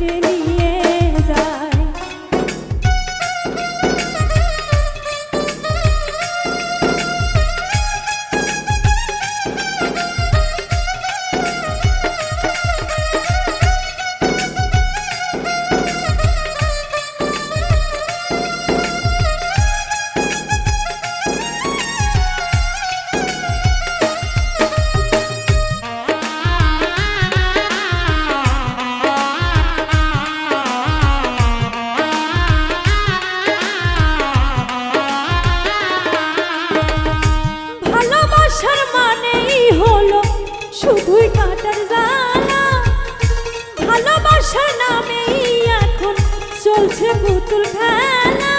কলিজা কেটে শুধুই কাটার জানা। ভালোবাসার নামেই এখন চলছে পুতুল খেলা।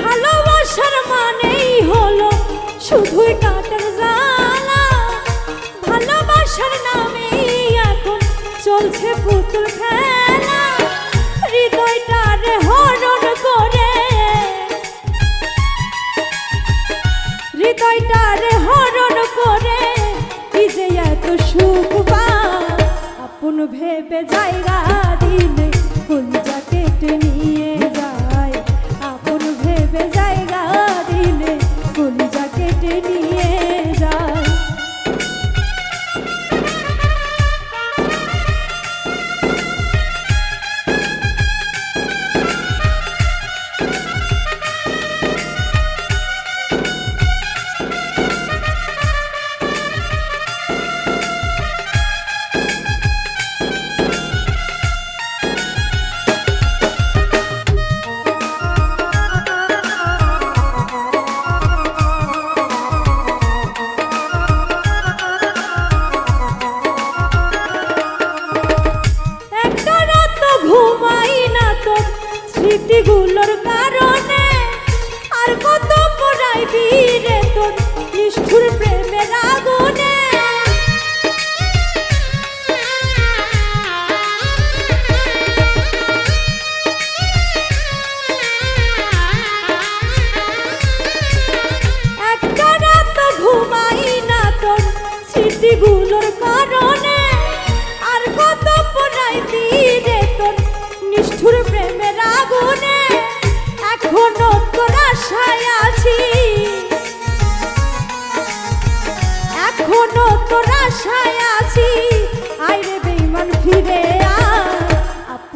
ভালোবাসার মানেই হলো শুধুই পুতুল খেলা, হৃদয়টারে হরণ করে। হৃদয়টারে হরণ করে, কি যে এত সুখ আপন ভেবে জায়গা দিলে কলিজা কেটে নিয়ে যায়। আপন ভেবে জায়গা দিলে কলিজা কেটে নিয়ে যায়।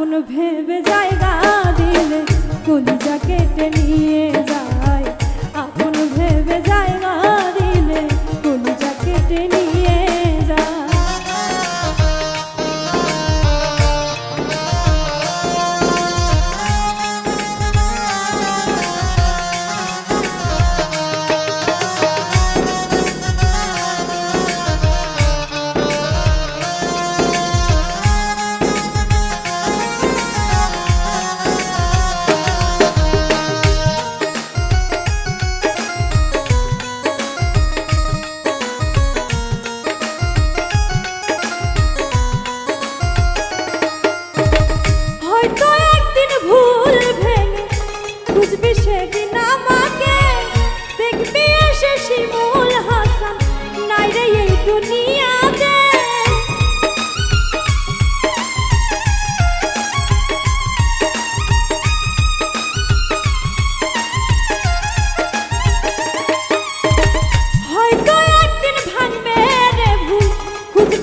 আপন ভেবে জায়গা দিলে কোন কেটে নিয়ে যায়? আপন ভেবে জায়গা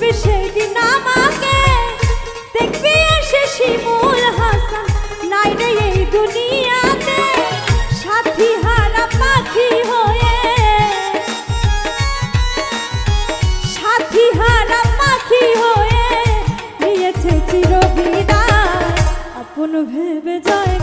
দেখবি সেদিন আমাকে, দেখবি এসে শিমুল হাসান। নাই এই দুনিয়াতে সাথী হারা পাখি হয়ে। সাথী হারা পাখি হয়ে নিয়েছে চিরবিদায়। আপন ভেবে যায়